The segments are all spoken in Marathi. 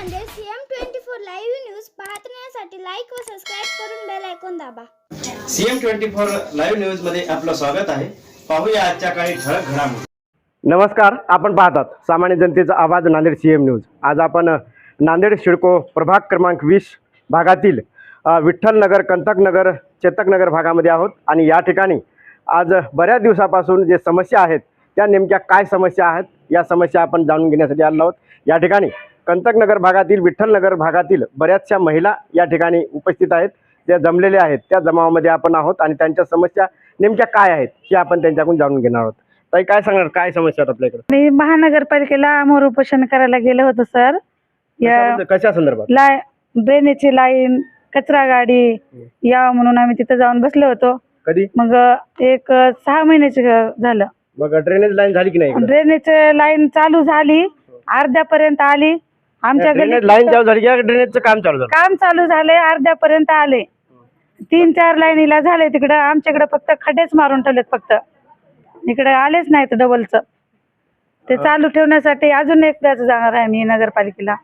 Nanded CM twenty four live news पाहण्यासाठी लाईक व सबस्क्राईब करून बेल ऐकून दाबा. सीएम ट्वेंटी फोर लाईव्ह न्यूजमध्ये आपलं स्वागत आहे. पाहूया आजच्या काही ठळक घडामोडी. नमस्कार आपण पाहतात सामान्य जनतेचा आवाज नांदेड सी एम न्यूज. आज आपण नांदेड शिडको प्रभाग क्रमांक वीस भागातील विठ्ठलनगर कंथकनगर चेतकनगर भागामध्ये आहोत. आणि या ठिकाणी आज बऱ्याच दिवसापासून जे समस्या आहेत त्या नेमक्या काय समस्या आहेत या समस्या आपण जाणून घेण्यासाठी आलो आहोत. या ठिकाणी कंथकनगर भागातील विठ्ठलनगर भागातील बऱ्याचशा महिला या ठिकाणी उपस्थित आहेत. त्या जमलेल्या आहेत त्या जमावामध्ये आपण आहोत आणि त्यांच्या समस्या नेमक्या काय आहेत हे आपण त्यांच्याकडून जाणून घेणार आहोत. ताई काय सांगणार? काय समस्या आहेत आपल्याकडे? मी महानगरपालिकेला आमोर उपोषण करायला गेलो होतो सर. या कशा- कशा संदर्भात? लाय ड्रेनेजची लाईन कचरा गाडी यावं म्हणून आम्ही तिथं जाऊन बसलो होतो. कधी? मग एक सहा महिन्याचे झालं. मग ड्रेनेज लाईन झाली की नाही इकडं? ड्रेनेज लाईन चालू झाली. अर्ध्यापर्यंत आली. आमच्या ड्रेनेज लाईन चालू झाली की ड्रेनेजचं काम चालू झालं? काम चालू झाले अर्ध्यापर्यंत आले. तीन चार लाईनीला झाले तिकडं आमच्याकडे फक्त खड्डेच मारून ठेवलेत फक्त. इकडे आलेच नाहीत डबलचं ते चालू ठेवण्यासाठी अजून एकदाच जाणार आहे मी नगरपालिकेला.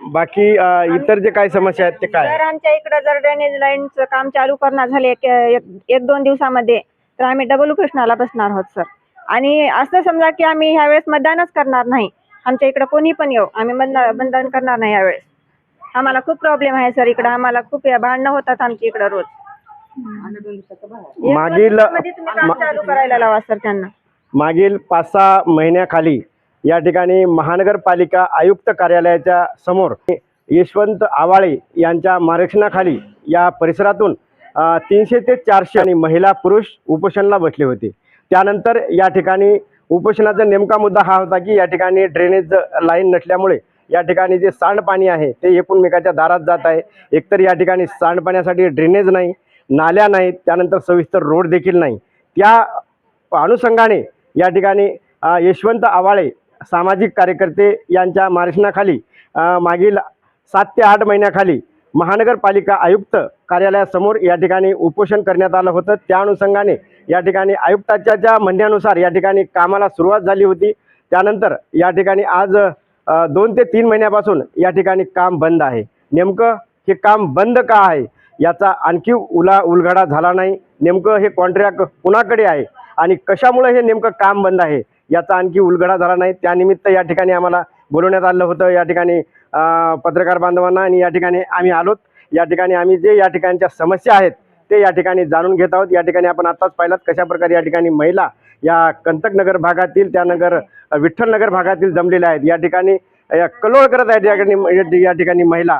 बाकी अं, इतर जे काही समस्या आहेत ते काय? जर आमच्या इकडे जर ड्रेनेज लाईनचं काम चालू करणार झाले एक एक- एक दोन दिवसामध्ये तर आम्ही डबल उपोषणाला बसणार आहोत सर. आणि असं समजा की आम्ही ह्यावेळेस मतदानच करणार नाही आमच्या इकडे कोणी पण येऊ. आम्ही मतदान मतदान करणार नाही यावेळेस. आम्हाला खूप प्रॉब्लेम आहे सर इकडं आम्हाला खूप या भांडणं होतात आमच्या इकडं रोज. मागील तुम्ही काम चालू करायला लावा सर त्यांना. मागील पाच सहा महिन्याखाली या ठिकाणी महानगरपालिका आयुक्त कार्यालयाच्या समोर यशवंत आवाळे यांच्या मार्गदर्शनाखाली या परिसरातून तीनशे ते चारशे आणि महिला पुरुष उपोषणाला बसले होते. त्यानंतर या ठिकाणी उपोषणाचा नेमका मुद्दा हा होता की या ठिकाणी ड्रेनेज लाईन नसल्यामुळे या ठिकाणी जे सांडपाणी आहे ते एकूणमेकाच्या दारात जात आहे. एकतर या ठिकाणी सांडपाण्यासाठी ड्रेनेज नाही नाल्या नाहीत त्यानंतर सविस्तर रोड देखील नाही. त्या अनुषंगाने या ठिकाणी यशवंत आवाळे सामाजिक कार्यकर्ते यांच्या मार्गदर्शनाखाली मागील सात ते आठ महिन्याखाली महानगरपालिका आयुक्त कार्यालयासमोर या ठिकाणी उपोषण करण्यात आलं होतं. त्या अनुषंगाने या ठिकाणी आयुक्ताच्या ज्या म्हणण्यानुसार या ठिकाणी कामाला सुरुवात झाली होती त्यानंतर या ठिकाणी आज दोन ते तीन महिन्यापासून या ठिकाणी काम बंद आहे. नेमकं हे काम बंद का आहे? याचा आणखी उला उलगडा झाला नाही. नेमकं हे कॉन्ट्रॅक्ट कुणाकडे आहे? आणि कशामुळे हे नेमकं काम बंद आहे? याचा आणखी उलगडा झाला नाही. त्यानिमित्त या ठिकाणी आम्हाला बोलवण्यात आलं होतं. या ठिकाणी पत्रकार बांधवांना आणि या ठिकाणी आम्ही आलोत. या ठिकाणी आम्ही जे या ठिकाणच्या समस्या आहेत ते या ठिकाणी जाणून घेत आहोत. या ठिकाणी आपण आत्ताच पाहिलात कशा प्रकारे या ठिकाणी महिला या कंटकनगर भागातील त्यानगर अ, विठ्ठलनगर भागातील जमलेल्या आहेत. या ठिकाणी या कलोळ करत आहेत या ठिकाणी या ठिकाणी महिला.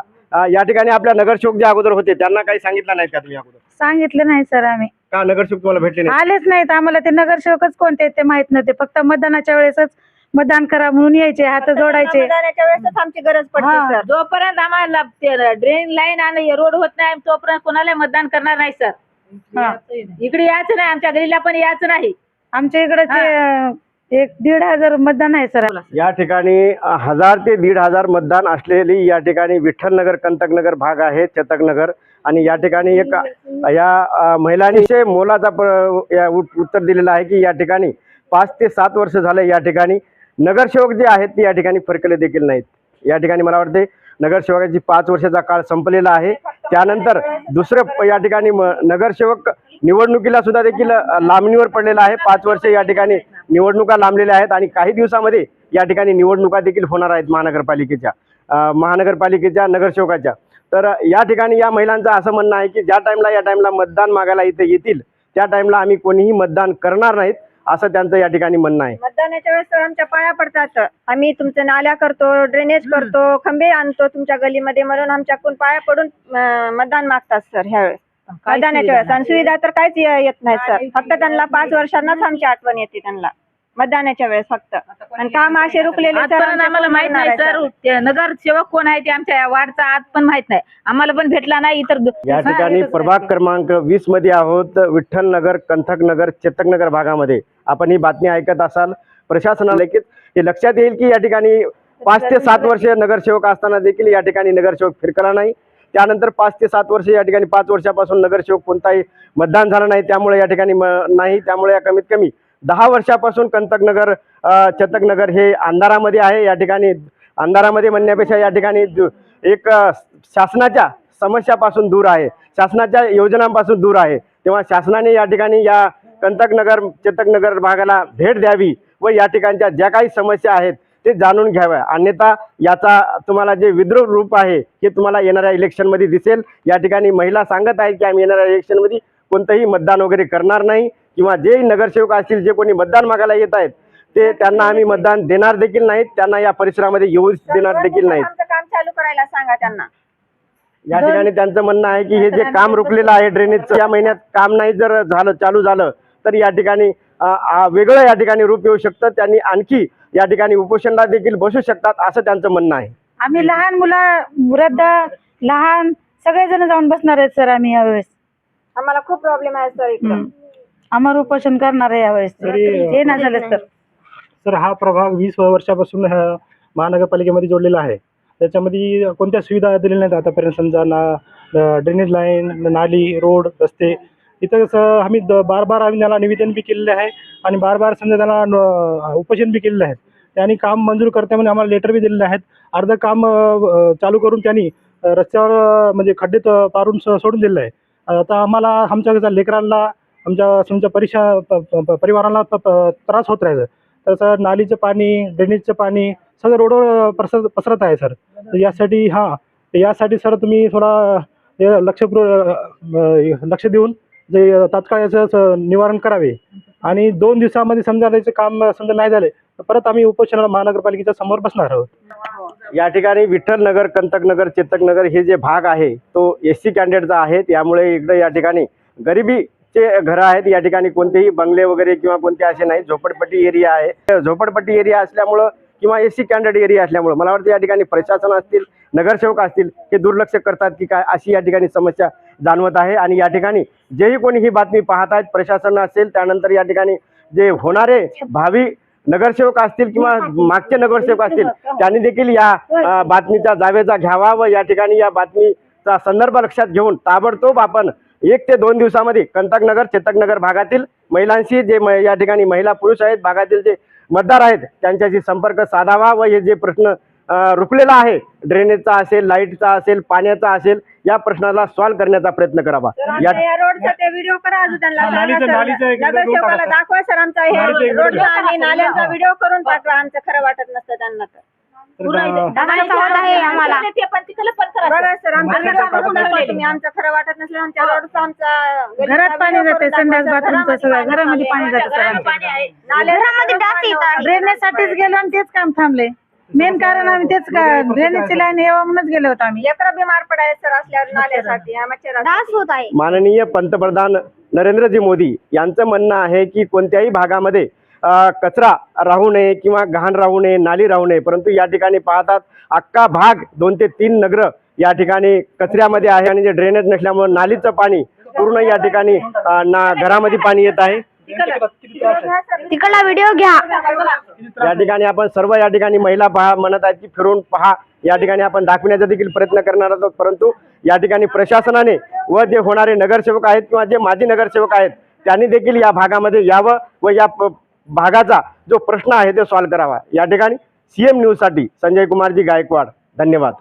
या ठिकाणी आपल्या नगरसेवक जे अगोदर होते त्यांना काही सांगितलं नाही का तुम्ही अगोदर? सांगितलं नाही सर आम्ही. का नगरसेवक तुम्हाला भेटले नाही आलेच नाहीत. आम्हाला ते नगरसेवकच कोणते ते माहीत नव्हते. फक्त मतदानाच्या वेळेसच मतदान करा म्हणून यायचे हात जोडायचे. मतदानाच्या वेळेसच आमची गरज पडते हा, सर. जोपर्यंत आम्हाला ड्रेन लाईन आणि रोड होत नाही तोपर्यंत कोणाला मतदान करणार नाही सर. हा. इकडे यायचं नाही आमच्या गलीला पण यायचं नाही. आमच्या इकडे ते अं, एक दीड हजार मतदान आहे सर. या ठिकाणी अ, हजार ते दीड हजार मतदान असलेली या ठिकाणी विठ्ठलनगर कंटकनगर भाग आहे चतकनगर. आणि या ठिकाणी एक अ, या अ, महिलांनी मोलाचा प- या उत- उत्तर दिलेलं आहे की या ठिकाणी पाच ते सात वर्ष झाले या ठिकाणी. नगरसेवक जे आहेत ते या ठिकाणी फरकले देखील नाहीत. या ठिकाणी मला वाटते नगरसेवकाची पाच वर्षाचा काळ संपलेला आहे. त्यानंतर दुसरं प- या ठिकाणी म- नगरसेवक निवडणुकीला सुद्धा देखील लांबणीवर पडलेला आहे. पाच वर्ष या ठिकाणी निवडणुका लांबलेल्या आहेत आणि काही दिवसामध्ये या ठिकाणी निवडणुका देखील होणार आहेत महानगरपालिकेच्या महानगरपालिकेच्या नगरसेवकाच्या. तर या ठिकाणी या महिलांचं असं म्हणणं आहे की ज्या टाईमला या टाईमला मतदान मागायला इथे येतील त्या टाईमला आम्ही कोणीही मतदान करणार नाहीत. असं त्यांचं या ठिकाणी म्हणणं आहे. मतदानाच्या वेळेस तर आमच्या पाया पडतात. आम्ही तुमच्या नाल्या करतो ड्रेनेज करतो खंबे आणतो तुमच्या गलीमध्ये म्हणून आमच्याकडून पाया पडून अं, मतदान मागतात सर ह्यावेळेस मतदानाच्या वेळेस. आणि सुविधा तर काहीच ये- येत नाही सर. फक्त त्यांना पाच वर्षांनाच आमची आठवण येते त्यांना. मतदानाच्या वेळेस फक्त. आणि काम असे रुकलेले सर आजपर्यंत आमच्या आम्हाला माहीत नाही आहे, सर. ते नगरसेवक कोण आहे ते आमच्या या वार्डचा आज पण माहीत नाही. आम्हाला पण भेटला नाही इतर या ठिकाणी प्रभाग क्रमांक वीसमध्ये आहोत विठ्ठलनगर कंथकनगर चेतकनगर भागामध्ये. आपण ही बातमी ऐकत असाल. प्रशासनाला देखील हे लक्षात येईल की या ठिकाणी पाच ते सात वर्ष नगरसेवक असताना देखील या ठिकाणी नगरसेवक फिरकला नाही. त्यानंतर पाच ते सात वर्ष या ठिकाणी पाच वर्षापासून नगरसेवक कोणताही मतदान झालं नाही त्यामुळे या ठिकाणी म- नाही. त्यामुळे या कमीत कमी दहा वर्षापासून कंतकनगर चतकनगर हे अंधारामध्ये आहे. या ठिकाणी अंधारामध्ये म्हणण्यापेक्षा या ठिकाणी एक शासनाच्या समस्यापासून दूर आहे. शासनाच्या योजनांपासून दूर आहे. तेव्हा शासनाने या ठिकाणी या कंटकनगर चेतकनगर भागाला भेट द्यावी व या ठिकाणच्या ज्या काही समस्या आहेत ते जाणून घ्याव्या. अन्यथा याचा तुम्हाला जे विद्रोह रूप आहे हे तुम्हाला येणाऱ्या इलेक्शनमध्ये दिसेल. या ठिकाणी महिला सांगत आहेत की आम्ही येणाऱ्या इलेक्शनमध्ये कोणतंही मतदान वगैरे करणार नाही किंवा जे नगरसेवक असतील जे कोणी मतदान मागायला येत आहेत ते त्यांना आम्ही मतदान देणार देखील नाहीत. त्यांना या परिसरामध्ये येऊ देणार देखील नाहीत. काम चालू करायला सांगा त्यांना. या ठिकाणी त्यांचं म्हणणं आहे की हे जे काम रुकलेलं आहे ड्रेनेजचं या महिन्यात काम नाही जर झालं चालू झालं तर या ठिकाणी वेगळं या ठिकाणी रूप येऊ शकतं. त्यांनी आणखी या ठिकाणी उपोषणला देखील बसू शकतात असं त्यांचं म्हणणं आहे. आम्ही लहान मुलं वृद्ध लहान सगळेजण जाऊन बसणार आहेत सर आम्ही यावेळेस. आम्हाला खूप प्रॉब्लेम आहे सर इकडं. आम्हाला उपोषण करणार आहे यावेळेस हे ना झालं तर तर हा प्रभाग वीस वर्षापासून महानगरपालिकेमध्ये जोडलेला आहे. त्याच्यामध्ये कोणत्या सुविधा दिलेल्या नाहीत आतापर्यंत? समजा ना ड्रेनेज लाईन नाली रोड रस्ते इथं कसं आम्ही द बार बार आम्ही त्याला निवेदन बी केलेले आहे आणि बार बार समजा त्याला न- उपोषण बी केलेलं आहे. त्यांनी काम मंजूर करते म्हणजे आम्हाला लेटर बी दिलेले आहेत. अर्धं काम अ, चालू करून त्यांनी अ, रस्त्यावर अ, म्हणजे खड्डेत अ, पारून स- सोडून दिलेलं आहे. आता आम्हाला आमच्या कसं लेकरांना आमच्या तुमच्या परीक्षा प- प- प- परिवाराला प- प- त्रास होत राहायचं. तसं नालीचं पाणी ड्रेनेजचं पाणी सगळं रोडवर पसरत पसरत आहे सर. तर यासाठी हां यासाठी सर तुम्ही थोडा हे लक्षपूर्व अ, लक्ष देऊन जे तात्काळ याचं निवारण करावे. आणि दोन दिवसामध्ये समजा याचं काम समजा नाही झाले तर परत आम्ही उपोषणाला महानगरपालिकेच्या समोर बसणार आहोत. या ठिकाणी विठ्ठल नगर कंटकनगर चेतकनगर हे जे भाग आहे तो एस सी कॅन्डिडेटचा आहे. त्यामुळे इकडे या ठिकाणी गरिबीचे घरं आहेत. या ठिकाणी कोणतेही बंगले वगैरे किंवा कोणते असे नाही. झोपडपट्टी एरिया आहे. झोपडपट्टी एरिया असल्यामुळं किंवा एस सी कॅन्डिडेट एरिया असल्यामुळं मला वाटतं या ठिकाणी प्रशासन असतील नगरसेवक असतील हे दुर्लक्ष करतात की काय? अशी या ठिकाणी समस्या जाणवत आहे. आणि या ठिकाणी जेही कोणी ही बातमी पाहत आहेत प्रशासन असेल त्यानंतर या ठिकाणी जे होणारे भावी नगरसेवक असतील किंवा मागचे नगरसेवक असतील त्यांनी देखील या बातमीचा जावेजा घ्यावा व या ठिकाणी या बातमीचा संदर्भ लक्षात घेऊन ताबडतोब आपण एक ते दोन दिवसामध्ये कंटकनगर चेतकनगर भागातील महिलांशी जे या ठिकाणी महिला पुरुष आहेत भागातील जे मतदार आहेत त्यांच्याशी संपर्क साधावा व हे जे प्रश्न रुकलेला आहे ड्रेनेजचा असेल लाईटचा असेल पाण्याचा असेल या प्रश्नाला सॉल्व्ह करण्याचा प्रयत्न करावा या रोडचा ते व्हिडिओ करा अजून त्यांना हा. दाखवा सर आमचा हे रोडचा आणि. नाल्यांचा व्हिडिओ करून पाठवा आमचं खरं वाटत नसतं त्यांना तर तर दा- दादाचा आवाज आहे आम्हाला. ते पण तिकडे पण करा बघा सर आमचा खरं वाटत नसलं आमच्या रोडचा आमचा घरात पाणी जाते, संडास. बाथरूमचं घरामध्ये सगळं, पाणी घरामध्ये. जातं, सर, घरात पाणी आहे नाल्याचं घरामध्ये सगळं डास पाणी येतात. वाहतं. ड्रेनेजसाठीच गेलो आणि तेच काम थांबले मेन कारण आम्ही तेच का ड्रेनेजची लाईन यावं म्हणूनच गेलो होतो आम्ही. लेकरं बिमार पडायचे सर असल्यावर नाल्यासाठी आमच्या डास होत आहे. माननीय पंतप्रधान नरेंद्रजी मोदी यांचं म्हणणं आहे की कोणत्याही भागामध्ये अ, कचरा राहू नये किंवा घाण राहू नये नाली राहू नये परंतु या ठिकाणी पाहतात अख्खा भाग दोन ते तीन नगर या ठिकाणी कचऱ्यामध्ये आहे आणि जे ड्रेनेज नसल्यामुळे नालीचं पाणी पूर्ण या ठिकाणी अ, ना घरामध्ये पाणी येत आहे. तिकडला व्हिडिओ घ्या. या ठिकाणी आपण सर्व या ठिकाणी महिला पहा म्हणत आहेत की फिरून पहा. या ठिकाणी आपण दाखविण्याचा देखील प्रयत्न करणार आहोत परंतु या ठिकाणी प्रशासनाने व जे होणारे नगरसेवक आहेत किंवा जे माजी नगरसेवक आहेत त्यांनी देखील या भागामध्ये यावं व या भागाचा जो प्रश्न आहे तो सॉल्व्ह करावा. या ठिकाणी सीएम न्यूजसाठी संजय कुमारजी गायकवाड. धन्यवाद.